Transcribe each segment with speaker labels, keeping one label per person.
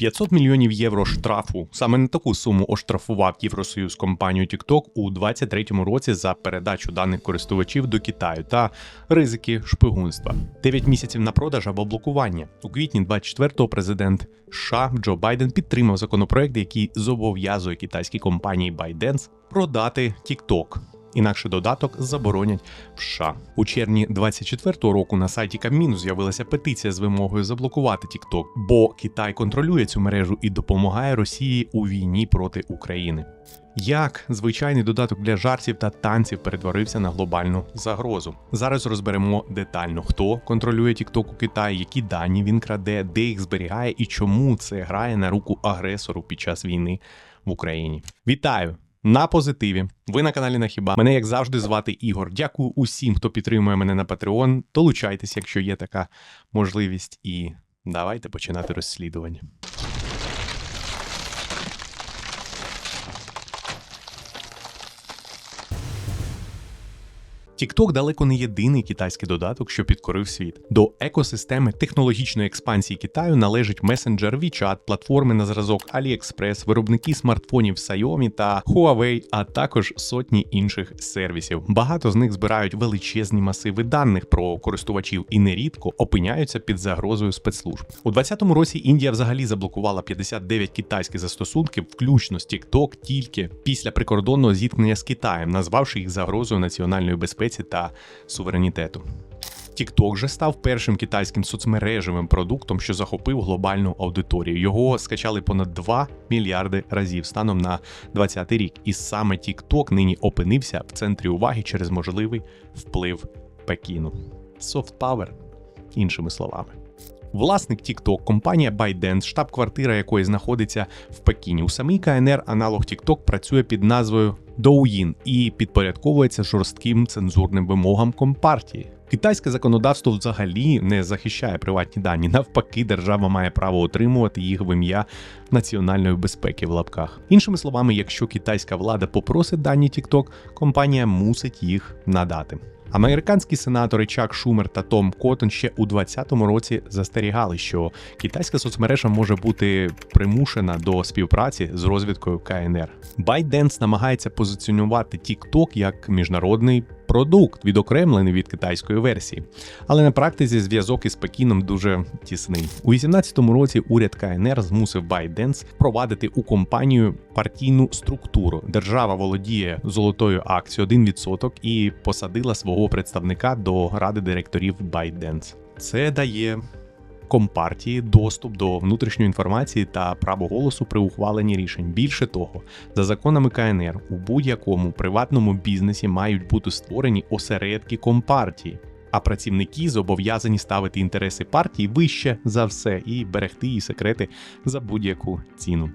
Speaker 1: 500 мільйонів євро штрафу. Саме на таку суму оштрафував Євросоюз компанію TikTok у 2023 році за передачу даних користувачів до Китаю та ризики шпигунства. 9 місяців на продаж або блокування. У квітні 24-го президент США Джо Байден підтримав законопроект, який зобов'язує китайські компанії ByteDance продати TikTok. Інакше додаток заборонять в США. У червні 24-го року на сайті Кабміну з'явилася петиція з вимогою заблокувати TikTok, бо Китай контролює цю мережу і допомагає Росії у війні проти України. Як звичайний додаток для жартів та танців перетворився на глобальну загрозу. Зараз розберемо детально, хто контролює TikTok у Китаї, які дані він краде, де їх зберігає і чому це грає на руку агресору під час війни в Україні. Вітаю! На позитиві. Ви на каналі Нахіба. Мене, як завжди, звати Ігор. Дякую усім, хто підтримує мене на Patreon. Долучайтесь, якщо є така можливість, і давайте починати розслідування. TikTok далеко не єдиний китайський додаток, що підкорив світ. До екосистеми технологічної експансії Китаю належить месенджер WeChat, платформи на зразок AliExpress, виробники смартфонів Xiaomi та Huawei, а також сотні інших сервісів. Багато з них збирають величезні масиви даних про користувачів і нерідко опиняються під загрозою спецслужб. У 2020 році Індія взагалі заблокувала 59 китайських застосунків, включно з TikTok, тільки після прикордонного зіткнення з Китаєм, назвавши їх загрозою національної безпеки та суверенітету. TikTok же став першим китайським соцмережевим продуктом, що захопив глобальну аудиторію. Його скачали понад 2 мільярди разів станом на 2020 рік. І саме TikTok нині опинився в центрі уваги через можливий вплив Пекіну. Soft Power, іншими словами. Власник TikTok, компанія ByteDance, штаб-квартира якої знаходиться в Пекіні. У самій КНР аналог TikTok працює під назвою Douyin і підпорядковується жорстким цензурним вимогам компартії. Китайське законодавство взагалі не захищає приватні дані. Навпаки, держава має право отримувати їх в ім'я національної безпеки в лапках. Іншими словами, якщо китайська влада попросить дані TikTok, компанія мусить їх надати. Американські сенатори Чак Шумер та Том Коттон ще у 2020 році застерігали, що китайська соцмережа може бути примушена до співпраці з розвідкою КНР. ByteDance намагається позиціонувати TikTok як міжнародний продукт, відокремлений від китайської версії. Але на практиці зв'язок із Пекіном дуже тісний. У 2018 році уряд КНР змусив ByteDance впровадити у компанію партійну структуру. Держава володіє золотою акцією 1% і посадила свого представника до ради директорів ByteDance. Це дає компартії доступ до внутрішньої інформації та право голосу при ухваленні рішень. Більше того, за законами КНР у будь-якому приватному бізнесі мають бути створені осередки компартії. А працівники зобов'язані ставити інтереси партії вище за все і берегти її секрети за будь-яку ціну.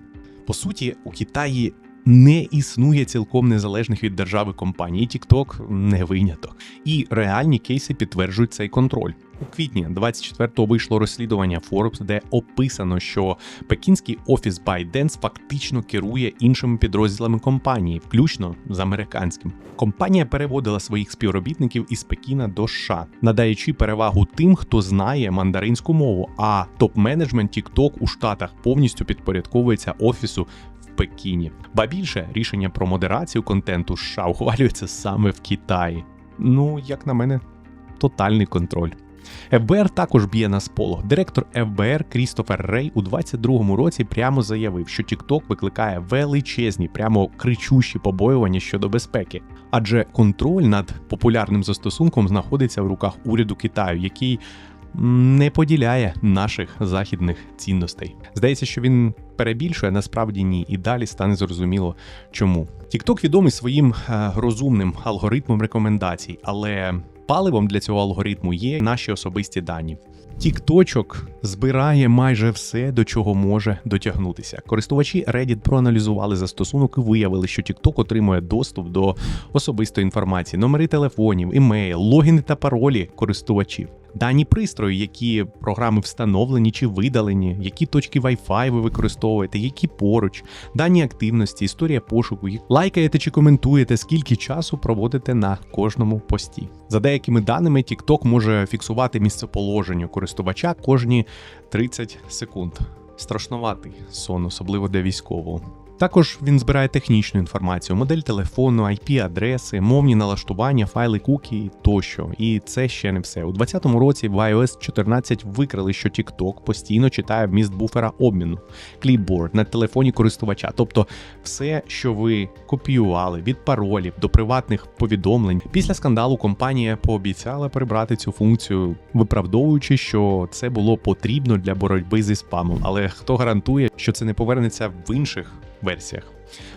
Speaker 1: По суті, у Китаї не існує цілком незалежних від держави компаній. TikTok не виняток. І реальні кейси підтверджують цей контроль. У квітні 24-го вийшло розслідування Forbes, де описано, що пекінський офіс ByteDance фактично керує іншими підрозділами компанії, включно з американським. Компанія переводила своїх співробітників із Пекіна до США, надаючи перевагу тим, хто знає мандаринську мову. А топ-менеджмент TikTok у Штатах повністю підпорядковується офісу. Пекіні, ба більше рішення про модерацію контенту США ухвалюється саме в Китаї. Ну, як на мене, тотальний контроль. ФБР також б'є на сполох. Директор ФБР Крістофер Рей у 22-му році прямо заявив, що TikTok викликає величезні, прямо кричущі побоювання щодо безпеки, адже контроль над популярним застосунком знаходиться в руках уряду Китаю, який не поділяє наших західних цінностей. Здається, що він перебільшує, насправді ні, і далі стане зрозуміло, чому. TikTok відомий своїм е, розумним алгоритмом рекомендацій, але Паливом для цього алгоритму є наші особисті дані. Тікточок збирає майже все, до чого може дотягнутися. Користувачі Reddit проаналізували застосунок і виявили, що TikTok отримує доступ до особистої інформації, номери телефонів, імейл, логіни та паролі користувачів. Дані пристрою, які програми встановлені чи видалені, які точки Wi-Fi ви використовуєте, які поруч, дані активності, історія пошуку, лайкаєте чи коментуєте, скільки часу проводите на кожному пості. За деякими даними, TikTok може фіксувати місцеположення користувача кожні 30 секунд. Страшноватий сон, особливо для військового. Також він збирає технічну інформацію, модель телефону, IP-адреси, мовні налаштування, файли кукі тощо. І це ще не все. У 2020 році в iOS 14 викрили, що TikTok постійно читає вміст буфера обміну, кліпборд на телефоні користувача. Тобто все, що ви копіювали від паролів до приватних повідомлень. Після скандалу компанія пообіцяла прибрати цю функцію, виправдовуючи, що це було потрібно для боротьби зі спамом. Але хто гарантує, що це не повернеться в інших версіях?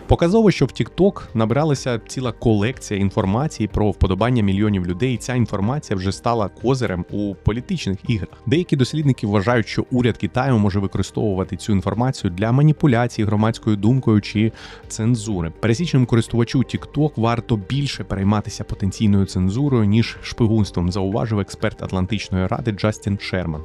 Speaker 1: Показово, що в TikTok набиралася ціла колекція інформації про вподобання мільйонів людей. і Ця інформація вже стала козирем у політичних іграх. Деякі дослідники вважають, що уряд Китаю може використовувати цю інформацію для маніпуляції громадською думкою чи цензури. Пересічним користувачу TikTok варто більше перейматися потенційною цензурою ніж шпигунством, зауважив експерт Атлантичної ради Джастін Шерман.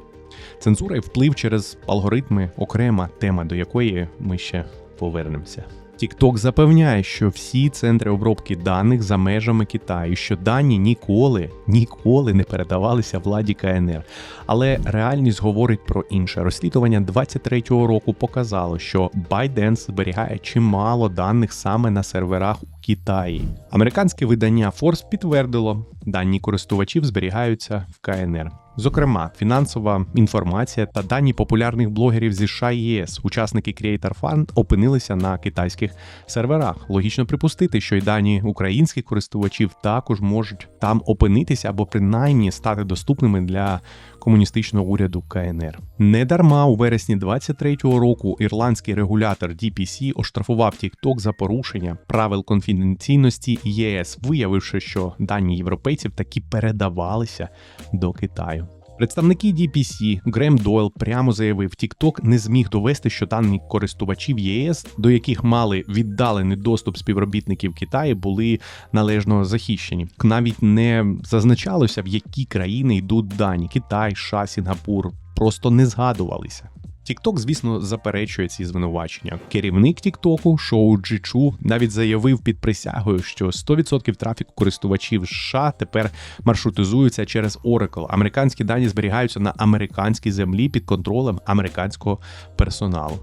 Speaker 1: Цензура і вплив через алгоритми окрема тема, до якої ми ще повернемося. TikTok запевняє, що всі центри обробки даних за межами Китаю, що дані ніколи, ніколи не передавалися владі КНР. Але реальність говорить про інше. Розслідування 23-го року показало, що ByteDance зберігає чимало даних саме на серверах у Китаї. Американське видання Force підтвердило, дані користувачів зберігаються в КНР. Зокрема, фінансова інформація та дані популярних блогерів зі США і ЄС, учасники Creator Fund, опинилися на китайських серверах. Логічно припустити, що й дані українських користувачів також можуть там опинитися або принаймні стати доступними для комуністичного уряду КНР. Недарма у вересні 23-го року ірландський регулятор DPC оштрафував TikTok за порушення правил конфіденційності ЄС, виявивши, що дані європейців таки передавалися до Китаю. Представники DPC Грем Дойл прямо заявив, TikTok не зміг довести, що дані користувачів ЄС, до яких мали віддалений доступ співробітників Китаю, були належно захищені. Навіть не зазначалося, в які країни йдуть дані: Китай, США, Сінгапур просто не згадувалися. TikTok, звісно, заперечує ці звинувачення. Керівник TikTok, Шоу Джичу навіть заявив під присягою, що 100% трафіку користувачів США тепер маршрутизуються через Oracle. Американські дані зберігаються на американській землі під контролем американського персоналу.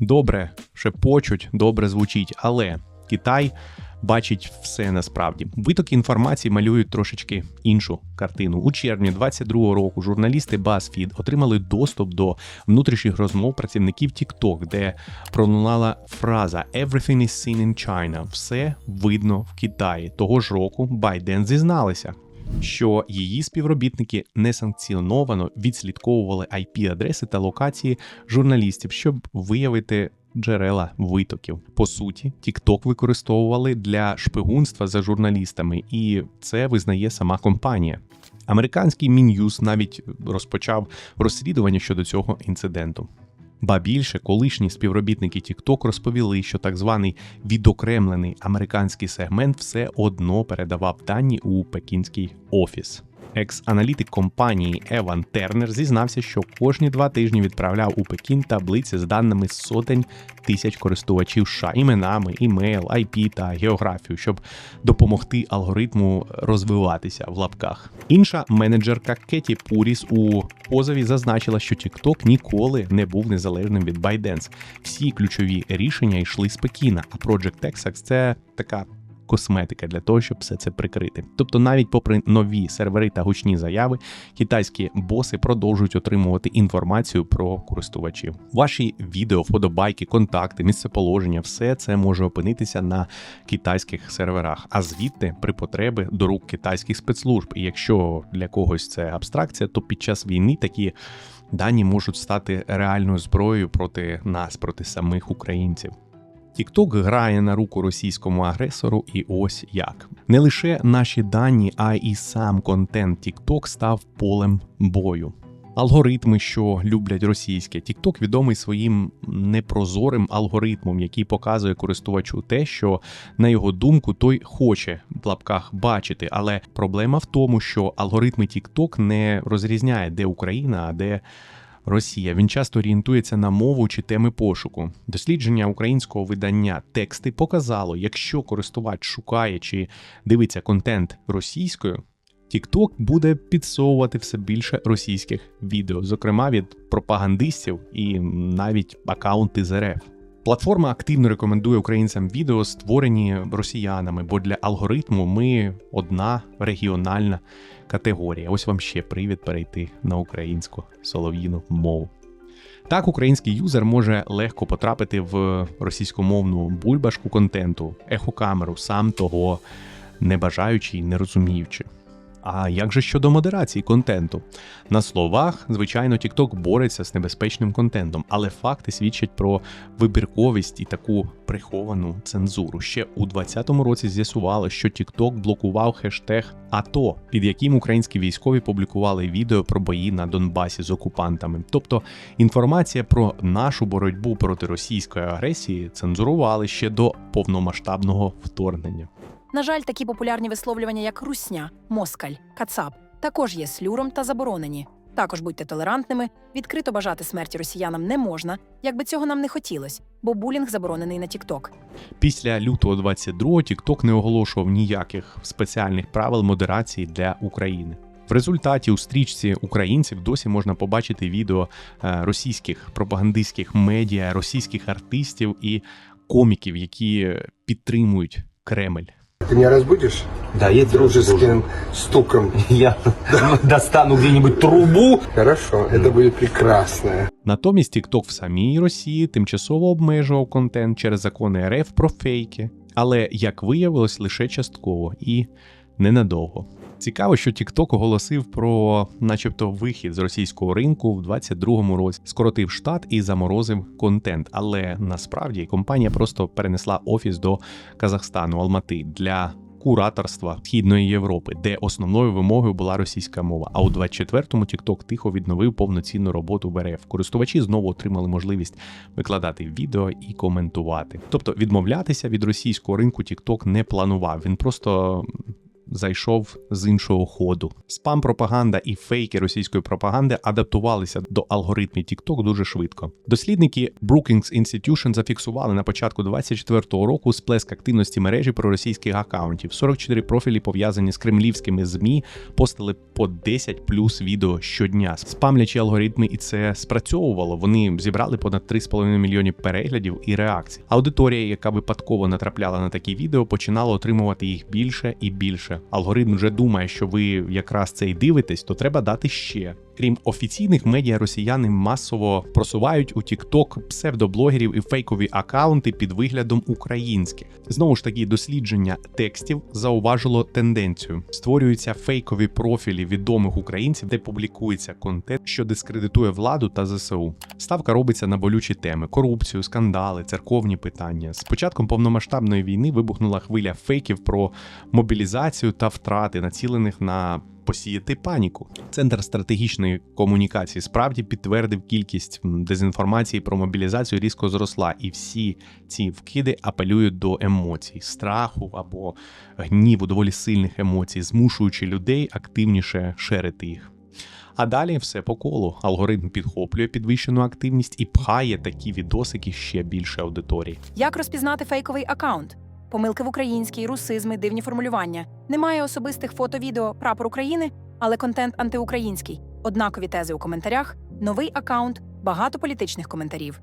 Speaker 1: Добре, шепочуть, добре звучить, але Китай бачить все насправді. Витоки інформації малюють трошечки іншу картину. У червні 22-го року журналісти BuzzFeed отримали доступ до внутрішніх розмов працівників TikTok, де пролунала фраза «Everything is seen in China» – все видно в Китаї. Того ж року Байден зізналися. Що її співробітники несанкціоновано відслідковували IP-адреси та локації журналістів, щоб виявити джерела витоків. По суті, TikTok використовували для шпигунства за журналістами, і це визнає сама компанія. Американський Мін'юз навіть розпочав розслідування щодо цього інциденту. Ба більше колишні співробітники TikTok розповіли, що так званий відокремлений американський сегмент все одно передавав дані у пекінський офіс. Екс-аналітик компанії Еван Тернер зізнався, що кожні два тижні відправляв у Пекін таблиці з даними сотень тисяч користувачів США, іменами, імейл, IP та географію, щоб допомогти алгоритму розвиватися в лапках. Інша менеджерка Кеті Пуріс у позові зазначила, що TikTok ніколи не був незалежним від ByteDance. Всі ключові рішення йшли з Пекіна. А Project Texas – це така косметика для того, щоб все це прикрити. Тобто, навіть попри нові сервери та гучні заяви, китайські боси продовжують отримувати інформацію про користувачів. Ваші відео, вподобайки, контакти, місцеположення, все це може опинитися на китайських серверах, а звідти при потребі до рук китайських спецслужб. І якщо для когось це абстракція, то під час війни такі. Дані можуть стати реальною зброєю проти нас, проти самих українців. TikTok грає на руку російському агресору, і ось як не лише наші дані, а і сам контент TikTok став полем бою. Алгоритми, що люблять російське, TikTok відомий своїм непрозорим алгоритмом, який показує користувачу те, що на його думку той хоче в лапках бачити. Але проблема в тому, що алгоритми TikTok не розрізняє, де Україна, а де Росія. Він часто орієнтується на мову чи теми пошуку. Дослідження українського видання тексти показало, якщо користувач шукає чи дивиться контент російською. TikTok буде підсовувати все більше російських відео, зокрема від пропагандистів і навіть акаунти з РФ. Платформа активно рекомендує українцям відео, створені росіянами, бо для алгоритму ми одна регіональна категорія. Ось вам ще привід перейти на українську солов'їну мову. Так, український юзер може легко потрапити в російськомовну бульбашку контенту, ехокамеру, сам того не бажаючи і не розуміючи. А як же щодо модерації контенту? На словах, звичайно, TikTok бореться з небезпечним контентом, але факти свідчать про вибірковість і таку приховану цензуру. Ще у 2020 році з'ясували, що TikTok блокував хештег АТО, під яким українські військові публікували відео про бої на Донбасі з окупантами. Тобто інформація про нашу боротьбу проти російської агресії цензурували ще до повномасштабного вторгнення.
Speaker 2: На жаль, такі популярні висловлювання, як русня, москаль, кацап, також є слюром та заборонені. Також будьте толерантними, відкрито бажати смерті росіянам не можна, як би цього нам не хотілося, бо булінг заборонений на TikTok.
Speaker 1: Після лютого 22-го TikTok не оголошував ніяких спеціальних правил модерації для України. В результаті у стрічці українців досі можна побачити відео е, російських пропагандистських медіа, російських артистів і коміків, які підтримують Кремль.
Speaker 3: Ты меня разбудишь?
Speaker 4: Да, я
Speaker 3: Дружеским стуком.
Speaker 4: Я достану где-нибудь трубу.
Speaker 3: Хорошо, это будет прекрасно.
Speaker 1: Натомість TikTok в самій Росії тимчасово обмежував контент через закони РФ про фейки, але як виявилось, лише частково і ненадовго. Цікаво, що TikTok оголосив про, начебто, вихід з російського ринку в 22-му році, скоротив штат і заморозив контент. Але насправді компанія просто перенесла офіс до Казахстану, Алмати для кураторства Східної Європи, де основною вимогою була російська мова. А у 24-му TikTok тихо відновив повноцінну роботу в РФ. Користувачі знову отримали можливість викладати відео і коментувати. Тобто відмовлятися від російського ринку TikTok не планував. Він просто зайшов з іншого ходу. Спам пропаганда і фейки російської пропаганди адаптувалися до алгоритмів TikTok дуже швидко. Дослідники Brookings Institution зафіксували на початку 24-го року сплеск активності мережі проросійських акаунтів. 44 профілі пов'язані з кремлівськими змі постили по 10 плюс відео щодня. Спамлячі алгоритми, і це спрацьовувало. Вони зібрали понад 3,5 мільйонів переглядів і реакцій. Аудиторія, яка випадково натрапляла на такі відео, починала отримувати їх більше і більше. Алгоритм вже думає, що ви якраз це й дивитесь, то треба дати ще. Крім офіційних медіа, росіяни масово просувають у TikTok псевдоблогерів і фейкові акаунти під виглядом українських. Знову ж таки, дослідження текстів зауважило тенденцію: створюються фейкові профілі відомих українців, де публікується контент, що дискредитує владу та ЗСУ. Ставка робиться на болючі теми: корупцію, скандали, церковні питання. З початком повномасштабної війни вибухнула хвиля фейків про мобілізацію та втрати, націлених на посіяти паніку. Центр стратегічної комунікації справді підтвердив кількість дезінформації про мобілізацію різко зросла, і всі ці вкиди апелюють до емоцій, страху або гніву, доволі сильних емоцій, змушуючи людей активніше шерити їх. А далі все по колу. Алгоритм підхоплює підвищену активність і пхає такі відосики ще більше аудиторії.
Speaker 2: Як розпізнати фейковий акаунт? Помилки в українській, русизми, дивні формулювання. Немає особистих фото-відео прапор України, але контент антиукраїнський. Однакові тези у коментарях, новий акаунт, багато політичних коментарів.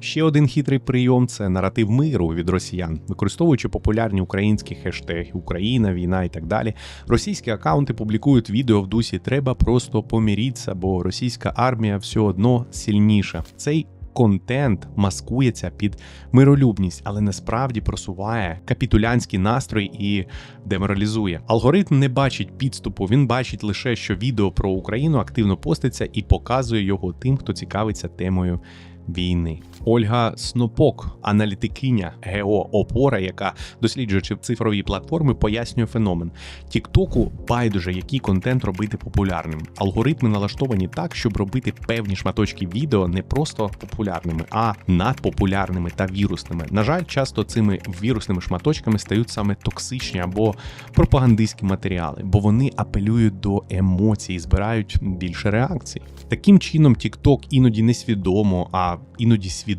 Speaker 1: Ще один хитрий прийом це наратив миру від росіян, використовуючи популярні українські хештеги Україна, війна і так далі. Російські акаунти публікують відео в дусі Треба просто помірітися, бо російська армія все одно сильніша. Цей контент маскується під миролюбність, але насправді просуває капітулянський настрой і деморалізує. Алгоритм не бачить підступу, він бачить лише, що відео про Україну активно поститься і показує його тим, хто цікавиться темою. Війни Ольга Снопок, аналітикиня ГЕО Опора, яка досліджуючи цифрові платформи, пояснює феномен. Тіктоку байдуже, який контент робити популярним. Алгоритми налаштовані так, щоб робити певні шматочки відео не просто популярними, а надпопулярними та вірусними. На жаль, часто цими вірусними шматочками стають саме токсичні або пропагандистські матеріали, бо вони апелюють до емоцій, збирають більше реакцій. Таким чином, TikTok іноді несвідомо, а іноді свідомо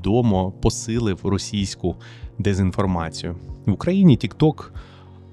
Speaker 1: посилив російську дезінформацію. В Україні TikTok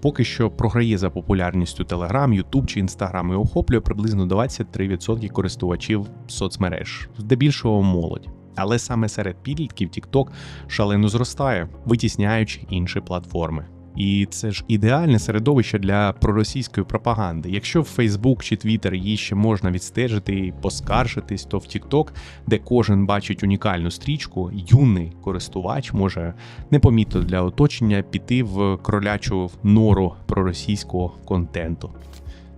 Speaker 1: поки що програє за популярністю Telegram, YouTube чи Instagram і охоплює приблизно 23% користувачів соцмереж, здебільшого молодь. Але саме серед підлітків TikTok шалено зростає, витісняючи інші платформи. І це ж ідеальне середовище для проросійської пропаганди. Якщо в Facebook чи Twitter її ще можна відстежити і поскаржитись, то в TikTok, де кожен бачить унікальну стрічку, юний користувач може непомітно для оточення піти в кролячу нору проросійського контенту.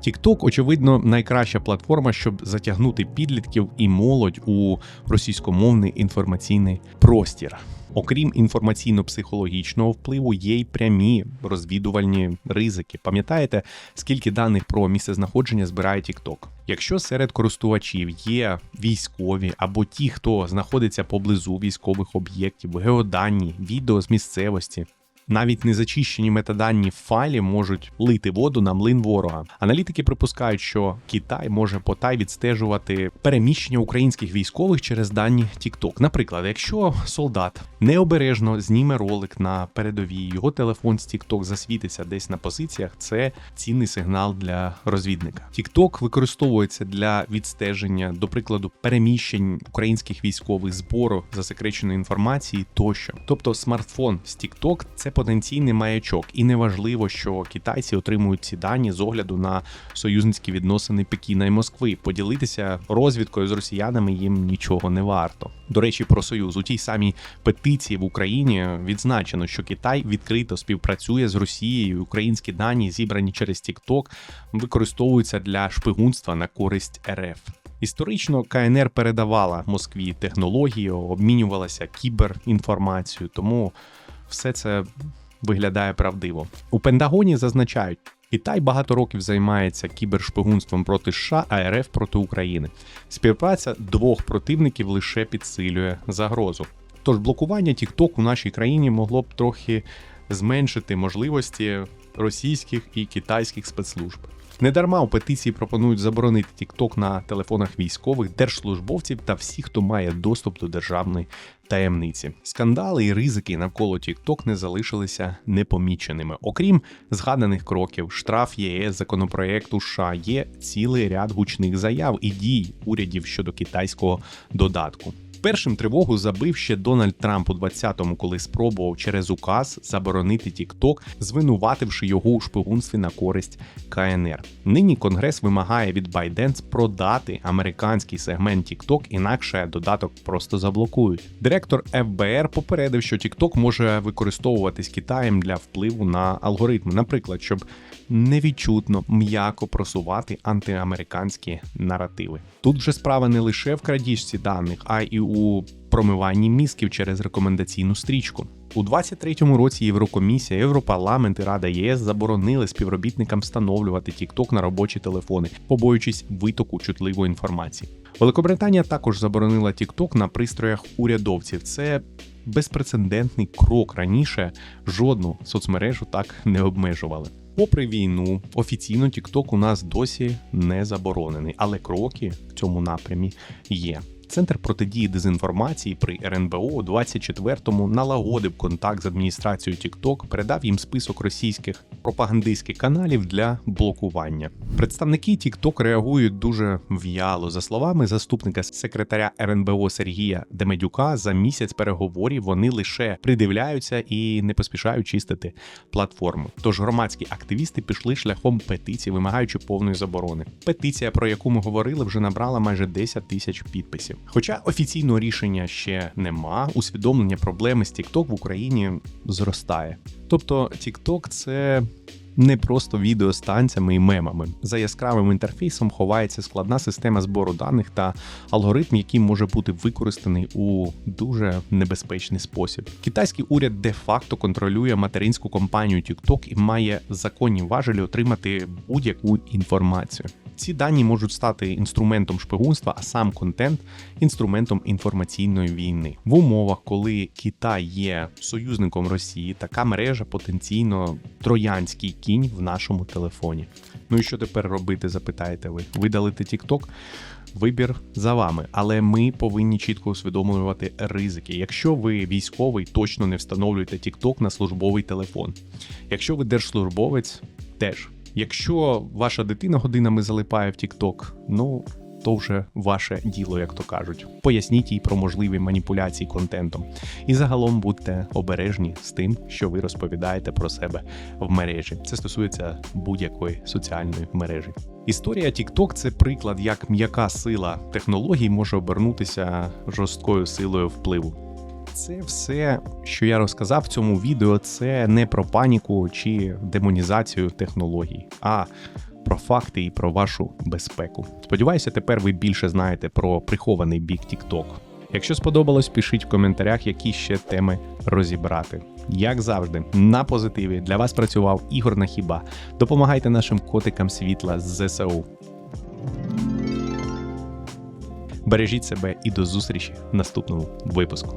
Speaker 1: TikTok, очевидно, найкраща платформа, щоб затягнути підлітків і молодь у російськомовний інформаційний простір. Окрім інформаційно-психологічного впливу, є й прямі розвідувальні ризики. Пам'ятаєте, скільки даних про місцезнаходження збирає TikTok? Якщо серед користувачів є військові або ті, хто знаходиться поблизу військових об'єктів, геодані, відео з місцевості, навіть незачищені метадані в файлі можуть лити воду на млин ворога. Аналітики припускають, що Китай може потай відстежувати переміщення українських військових через дані TikTok. Наприклад, якщо солдат необережно зніме ролик на передовій, його телефон з TikTok засвітиться десь на позиціях. Це цінний сигнал для розвідника. TikTok використовується для відстеження, до прикладу, переміщень українських військових збору засекреченої інформації тощо. Тобто смартфон з TikTok – це потенційний маячок, і неважливо, що китайці отримують ці дані з огляду на союзницькі відносини Пекіна і Москви. Поділитися розвідкою з росіянами їм нічого не варто. До речі, про союз у тій самій петиції в Україні відзначено, що Китай відкрито співпрацює з Росією. Українські дані, зібрані через TikTok, використовуються для шпигунства на користь РФ. Історично КНР передавала Москві технології, обмінювалася кіберінформацією, тому все це виглядає правдиво. У Пентагоні зазначають, Китай багато років займається кібершпигунством проти США, а РФ проти України. Співпраця двох противників лише підсилює загрозу. Тож блокування TikTok у нашій країні могло б трохи зменшити можливості російських і китайських спецслужб. Недарма у петиції пропонують заборонити TikTok на телефонах військових, держслужбовців та всіх, хто має доступ до державної таємниці. Скандали і ризики навколо TikTok не залишилися непоміченими. Окрім згаданих кроків, штраф ЄС, законопроекту США є цілий ряд гучних заяв і дій урядів щодо китайського додатку. Першим тривогу забив ще Дональд Трамп у 20-му, коли спробував через указ заборонити TikTok, звинувативши його у шпигунстві на користь КНР. Нині Конгрес вимагає від ByteDance продати американський сегмент TikTok, інакше додаток просто заблокують. Директор ФБР попередив, що TikTok може використовуватись Китаєм для впливу на алгоритми, наприклад, щоб невідчутно м'яко просувати антиамериканські наративи. Тут вже справа не лише в крадіжці даних, а й у промиванні мізків через рекомендаційну стрічку. У 23-му році Єврокомісія, Європарламент і Рада ЄС заборонили співробітникам встановлювати TikTok на робочі телефони, побоюючись витоку чутливої інформації. Великобританія також заборонила TikTok на пристроях урядовців. Це безпрецедентний крок раніше жодну соцмережу так не обмежували. Попри війну, офіційно TikTok у нас досі не заборонений, але кроки в цьому напрямі є. Центр протидії дезінформації при РНБО у 24-му налагодив контакт з адміністрацією TikTok, передав їм список російських пропагандистських каналів для блокування. Представники TikTok реагують дуже в'яло. За словами заступника секретаря РНБО Сергія Демедюка, за місяць переговорів вони лише придивляються і не поспішають чистити платформу. Тож громадські активісти пішли шляхом петиції, вимагаючи повної заборони. Петиція, про яку ми говорили, вже набрала майже 10 тисяч підписів. Хоча офіційного рішення ще нема, усвідомлення проблеми з TikTok в Україні зростає. Тобто TikTok – це не просто відео і мемами. За яскравим інтерфейсом ховається складна система збору даних та алгоритм, який може бути використаний у дуже небезпечний спосіб. Китайський уряд де-факто контролює материнську компанію TikTok і має законні важелі отримати будь-яку інформацію. Ці дані можуть стати інструментом шпигунства, а сам контент інструментом інформаційної війни. В умовах, коли Китай є союзником Росії, така мережа потенційно троянський кінь в нашому телефоні. Ну і що тепер робити? Запитаєте ви? Видалити TikTok? Вибір за вами, але ми повинні чітко усвідомлювати ризики. Якщо ви військовий, точно не встановлюєте TikTok на службовий телефон. Якщо ви держслужбовець, теж. Якщо ваша дитина годинами залипає в TikTok, ну то вже ваше діло, як то кажуть. Поясніть їй про можливі маніпуляції контентом. І загалом будьте обережні з тим, що ви розповідаєте про себе в мережі. Це стосується будь-якої соціальної мережі. Історія TikTok – це приклад, як м'яка сила технологій може обернутися жорсткою силою впливу. Це все, що я розказав в цьому відео, це не про паніку чи демонізацію технологій, а про факти і про вашу безпеку. Сподіваюся, тепер ви більше знаєте про прихований бік TikTok. Якщо сподобалось, пишіть в коментарях, які ще теми розібрати. Як завжди, на позитиві для вас працював Ігор Нахіба. Допомагайте нашим котикам світла з ЗСУ. Бережіть себе і до зустрічі в наступному випуску.